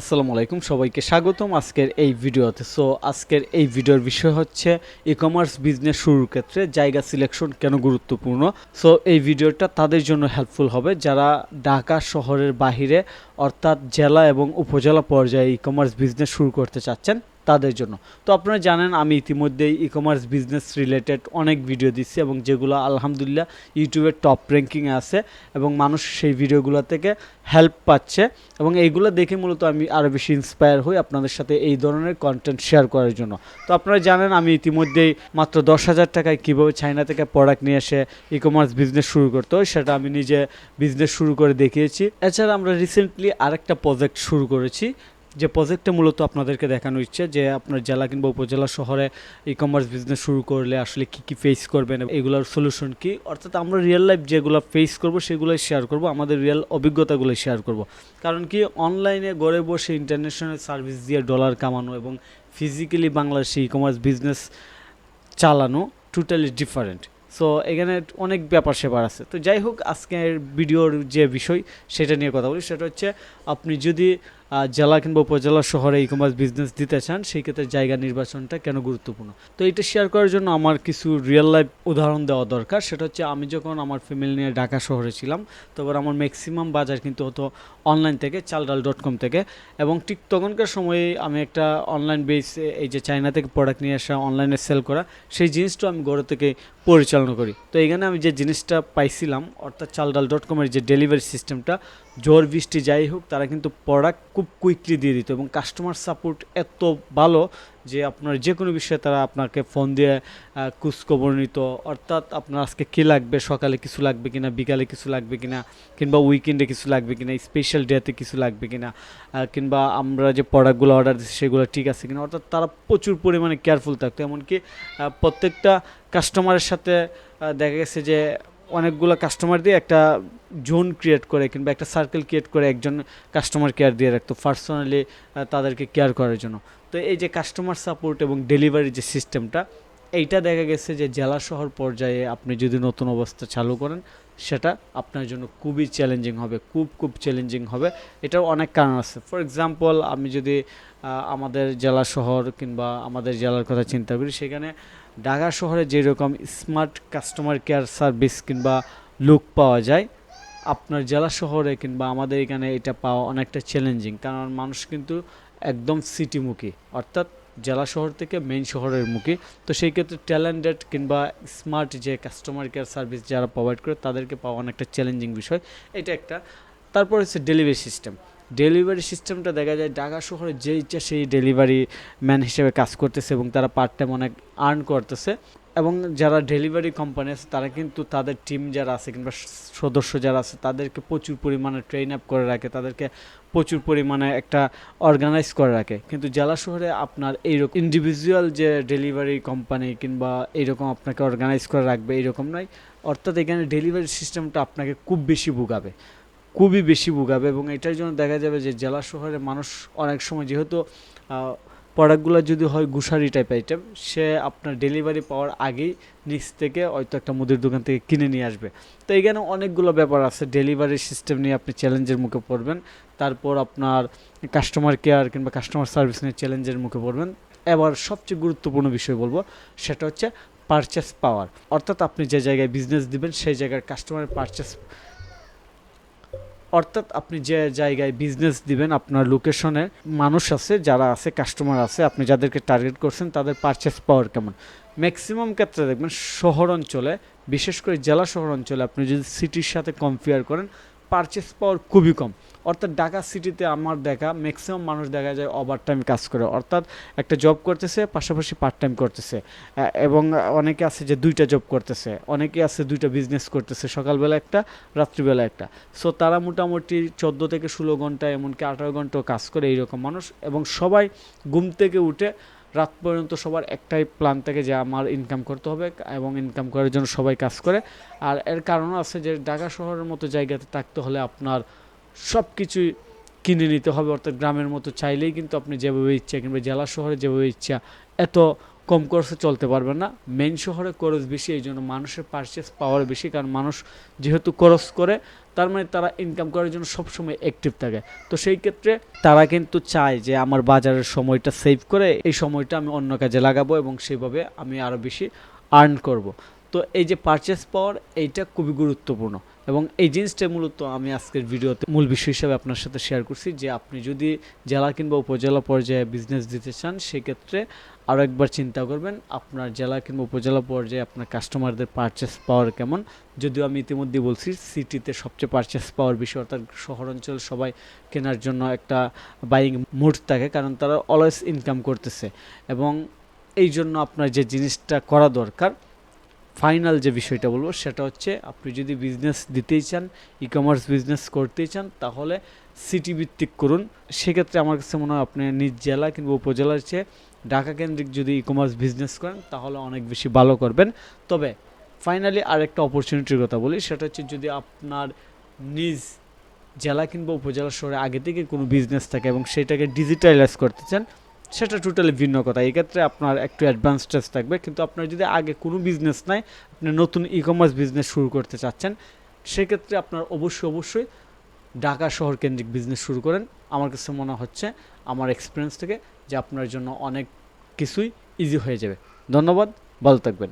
আসসালামু আলাইকুম, সবাইকে স্বাগতম আজকের এই ভিডিওতে। সো আজকের এই ভিডিওর বিষয় হচ্ছে ই কমার্স বিজনেস শুরুর ক্ষেত্রে জায়গা সিলেকশন কেন গুরুত্বপূর্ণ? সো এই ভিডিওটা তাদের জন্য হেল্পফুল হবে। যারা ঢাকা শহরের বাহিরে অর্থাৎ জেলা এবং উপজেলা পর্যায়ে ই কমার্স বিজনেস শুরু করতে চাচ্ছেন তাদের জন্য। তো আপনারা জানেন, আমি ইতিমধ্যেই ই কমার্স বিজনেস রিলেটেড অনেক ভিডিও দিচ্ছি এবং যেগুলো আলহামদুলিল্লাহ ইউটিউবের টপ র্যাঙ্কিংয়ে আছে এবং মানুষ সেই ভিডিওগুলো থেকে হেল্প পাচ্ছে এবং এইগুলো দেখে মূলত আমি আরও বেশি ইন্সপায়ার হই আপনাদের সাথে এই ধরনের কন্টেন্ট শেয়ার করার জন্য। তো আপনারা জানেন, আমি ইতিমধ্যেই মাত্র দশ হাজার টাকায় কীভাবে চায়না থেকে প্রোডাক্ট নিয়ে এসে ই কমার্স বিজনেস শুরু করতে হয় সেটা আমি নিজে বিজনেস শুরু করে দেখিয়েছি। এছাড়া আমরা রিসেন্টলি আরেকটা প্রজেক্ট শুরু করেছি যে প্রজেক্টটা মূলত আপনাদেরকে দেখানো ইচ্ছে যে আপনার জেলা কিংবা উপজেলা শহরে ই কমার্স বিজনেস শুরু করলে আসলে কি কি ফেস করবেন এগুলোর সলিউশন কি? অর্থাৎ আমরা রিয়েল লাইফ যেগুলো ফেস করব, সেগুলোই শেয়ার করব, আমাদের রিয়েল অভিজ্ঞতাগুলোই শেয়ার করব। কারণ কি অনলাইনে গড়ে বসে ইন্টারন্যাশনাল সার্ভিস দিয়ে ডলার কামানো এবং ফিজিক্যালি বাংলাদেশে ই কমার্স বিজনেস চালানো টোটালি ডিফারেন্ট সো এখানে অনেক ব্যাপার সেবার আছে। তো যাই হোক, আজকের ভিডিওর যে বিষয়, সেটা নিয়ে কথা বলি। সেটা হচ্ছে, আপনি যদি জেলা কিংবা উপজেলা শহরে ই কমার্স বিজনেস দিতে চান, সেই ক্ষেত্রে জায়গা নির্বাচনটা কেন গুরুত্বপূর্ণ? তো এটা শেয়ার করার জন্য আমার কিছু রিয়েল লাইফ উদাহরণ দেওয়া দরকার। সেটা হচ্ছে আমি যখন আমার ফ্যামিলি নিয়ে ঢাকা শহরে ছিলাম, তখন আমার ম্যাক্সিমাম বাজার কিন্তু হতো অনলাইন থেকে, চালডাল ডট কম থেকে। এবং ঠিক তখনকার সময়ে আমি একটা অনলাইন বেস এই যে চায়না থেকে প্রোডাক্ট নিয়ে আসা অনলাইনে সেল করা, সেই জিনিসটা আমি ঘরে থেকে পরিচালনা করি। তো এখানে আমি যে জিনিসটা পাইছিলাম, অর্থাৎ চালডাল ডট কমের যে ডেলিভারি সিস্টেমটা ঝড় বৃষ্টি যাই হোক তারা কিন্তু প্রোডাক্ট খুব কুইকলি দিয়ে দিত এবং কাস্টমার সাপোর্ট এত ভালো যে আপনার যে কোনো বিষয়ে তারা আপনাকে ফোন দিয়ে খোঁজখবর নিত। অর্থাৎ আপনার আজকে কী লাগবে সকালে কিছু লাগবে কিনা বিকালে কিছু লাগবে কিনা কিংবা উইকেন্ডে কিছু লাগবে কিনা স্পেশাল ডেতে কিছু লাগবে কিনা আহ, কিংবা আমরা যে প্রোডাক্টগুলো অর্ডার দিচ্ছি সেগুলো ঠিক আছে কিনা। অর্থাৎ তারা প্রচুর পরিমাণে কেয়ারফুল থাকতো। এমনকি প্রত্যেকটা কাস্টমারের সাথে দেখা গেছে যে অনেকগুলো কাস্টমার দিয়ে একটা জোন ক্রিয়েট করে কিংবা একটা সার্কেল ক্রিয়েট করে একজন কাস্টমার কেয়ার দিয়ে রাখতো পার্সোনালি তাদেরকে কেয়ার করার জন্য। তো এই যে কাস্টমার সাপোর্ট এবং ডেলিভারি যে সিস্টেমটা এইটা দেখা গেছে যে জেলা শহর পর্যায়ে আপনি যদি নতুন অবস্থা চালু করেন, সেটা আপনার জন্য খুবই চ্যালেঞ্জিং হবে, খুব খুব চ্যালেঞ্জিং হবে। এটার অনেক কারণ আছে। ফর এক্সাম্পল আমি যদি আমাদের জেলা শহর কিংবা আমাদের জেলার কথা চিন্তা করি, সেখানে ঢাকা শহরে যেরকম স্মার্ট কাস্টমার কেয়ার সার্ভিস কিংবা লুক পাওয়া যায়, আপনার জেলা শহরে কিংবা আমাদের এখানে এটা পাওয়া অনেকটা চ্যালেঞ্জিং কারণ মানুষ কিন্তু একদম সিটিমুখী অর্থাৎ জেলা শহর থেকে মেইন শহরের মুখে। তো সেই ক্ষেত্রে ট্যালেন্টেড কিংবা স্মার্ট যে কাস্টমার কেয়ার সার্ভিস যারা প্রোভাইড করে, তাদেরকে পাওয়া অনেকটা চ্যালেঞ্জিং বিষয়। এটা একটা। তারপর হচ্ছে ডেলিভারি সিস্টেম ডেলিভারি সিস্টেমটা দেখা যায় ঢাকা শহরে যে ইচ্ছা সেই ডেলিভারি ম্যান হিসেবে কাজ করতেছে এবং তারা পার্ট টাইম অনেক আর্ন করতেছে। এবং যারা ডেলিভারি কোম্পানি আছে, তারা কিন্তু তাদের টিম যারা আছে কিংবা সদস্য যারা আছে, তাদেরকে প্রচুর পরিমাণে ট্রেন আপ করে রাখে, তাদেরকে প্রচুর পরিমাণে একটা অর্গানাইজ করে রাখে। কিন্তু জেলা শহরে আপনার এইরকম ইন্ডিভিজুয়াল যে ডেলিভারি কোম্পানি কিংবা এইরকম আপনাকে অর্গানাইজ করে রাখবে, এইরকম নয়। অর্থাৎ এখানে ডেলিভারি সিস্টেমটা আপনাকে খুব বেশি ভোগাবে, খুবই বেশি ভোগাবে এবং এটার জন্য দেখা যাবে যে জেলা শহরে মানুষ অনেক সময় যেহেতু প্রোডাক্টগুলো যদি হয় গুসারি টাইপ আইটেম সে আপনার ডেলিভারি পাওয়ার আগেই নিচ থেকে হয়তো একটা মুদির দোকান থেকে কিনে নিয়ে আসবে। তো এখানে অনেকগুলো ব্যাপার আছে। ডেলিভারি সিস্টেম নিয়ে আপনি চ্যালেঞ্জের মুখে পড়বেন। তারপর আপনার কাস্টমার কেয়ার কিংবা কাস্টমার সার্ভিস নিয়ে চ্যালেঞ্জের মুখে পড়বেন। এবার সবচেয়ে গুরুত্বপূর্ণ বিষয় বলব, সেটা হচ্ছে পারচেস পাওয়ার অর্থাৎ আপনি যে জায়গায় বিজনেস দিবেন, সেই জায়গার কাস্টমারের পারচেস অর্থাৎ আপনি যে জায়গায় বিজনেস দিবেন, আপনার লোকেশনে মানুষ আছে, যারা আছে কাস্টমার আছে, আপনি যাদেরকে টার্গেট করছেন, তাদের পারচেস পাওয়ার কেমন? ম্যাক্সিমাম ক্ষেত্রে দেখবেন শহর অঞ্চলে, বিশেষ করে জেলা শহর অঞ্চলে, আপনি যদি সিটির সাথে কম্পেয়ার করেন পারচেস পাওয়ার খুবই কম। অর্থাৎ ঢাকা সিটিতে আমার দেখা ম্যাক্সিমাম মানুষ দেখা যায় ওভার টাইম কাজ করে। অর্থাৎ একটা জব করতেছে, পাশাপাশি পার্ট টাইম করতেছে এবং অনেকে আছে যে দুইটা জব করতেছে। অনেকে আছে দুইটা বিজনেস করতেছে, সকালবেলা একটা, রাত্রিবেলা একটা। সো তারা মোটামুটি চোদ্দ থেকে ষোলো ঘণ্টা, এমনকি আঠারো ঘন্টাও কাজ করে এইরকম মানুষ। এবং সবাই ঘুম থেকে উঠে রাত পর্যন্ত সবার একটাই প্ল্যান থাকে যে আমার ইনকাম করতে হবে এবং ইনকাম করার জন্য সবাই কাজ করে। আর এর কারণ আছে যে ঢাকা শহরের মতো জায়গাতে থাকতে হলে আপনার সব কিছুই কিনে নিতে হবে। অর্থাৎ গ্রামের মতো চাইলেই কিন্তু আপনি যেভাবে ইচ্ছা কিংবা জেলা শহরে যেভাবে ইচ্ছা এত কম খরচে চলতে পারবে না। মেন শহরে খরচ বেশি, এই জন্য মানুষের পারচেস পাওয়ার বেশি, কারণ মানুষ যেহেতু খরচ করে, তার মানে তারা ইনকাম করার জন্য সবসময় অ্যাক্টিভ থাকে। তো সেই ক্ষেত্রে তারা কিন্তু চায় যে আমার বাজারের সময়টা সেভ করে, এই সময়টা আমি অন্য কাজে লাগাবো এবং সেভাবে আমি আরও বেশি আর্ন করব। তো এই যে পারচেস পাওয়ার এইটা খুবই গুরুত্বপূর্ণ। এবং এই জিনিসটা মূলত আমি আজকের ভিডিওতে মূল বিষয় হিসাবে আপনার সাথে শেয়ার করছি যে আপনি যদি জেলা কিংবা উপজেলা পর্যায়ে বিজনেস দিতে চান, সেক্ষেত্রে আরও একবার চিন্তা করবেন, আপনার জেলা কিংবা উপজেলা পর্যায়ে আপনার কাস্টমারদের পারচেস পাওয়ার কেমন? যদিও আমি ইতিমধ্যে বলছি সিটিতে সবচেয়ে পারচেস পাওয়ার বিষয় অর্থাৎ শহর অঞ্চল সবাই কেনার জন্য একটা বাইং মুড থাকে, কারণ তারা অলওয়েজ ইনকাম করতেছে। এবং এই জন্য আপনার যে জিনিসটা করা দরকার ফাইনাল যে বিষয়টা বলব, সেটা হচ্ছে আপনি যদি বিজনেস দিতেই চান ই কমার্স বিজনেস করতেই চান, তাহলে সিটি ভিত্তিক করুন। সেক্ষেত্রে আমার কাছে মনে হয় আপনি নিজ জেলা কিংবা উপজেলার চেয়ে ঢাকা কেন্দ্রিক যদি ই কমার্স বিজনেস করেন, তাহলে অনেক বেশি ভালো করবেন। তবে ফাইনালি আরেকটা অপরচুনিটির কথা বলি, সেটা হচ্ছে যদি আপনার নিজ জেলা কিংবা উপজেলা শহরে আগে থেকে কোনো বিজনেস থাকে এবং সেটাকে ডিজিটালাইজ করতে চান সেটা টোটালি ভিন্ন কথা। এক্ষেত্রে ক্ষেত্রে আপনার একটু অ্যাডভান্স স্টেজ থাকবে, কিন্তু আপনার যদি আগে কোনো বিজনেস নাই, আপনি নতুন ই কমার্স বিজনেস শুরু করতে চাচ্ছেন, সেক্ষেত্রে আপনার অবশ্যই অবশ্যই ঢাকা শহর কেন্দ্রিক বিজনেস শুরু করেন। আমার কাছে মনে হচ্ছে, আমার এক্সপিরিয়েন্স থেকে যে আপনার জন্য অনেক কিছুই ইজি হয়ে যাবে। ধন্যবাদ, ভালো থাকবেন।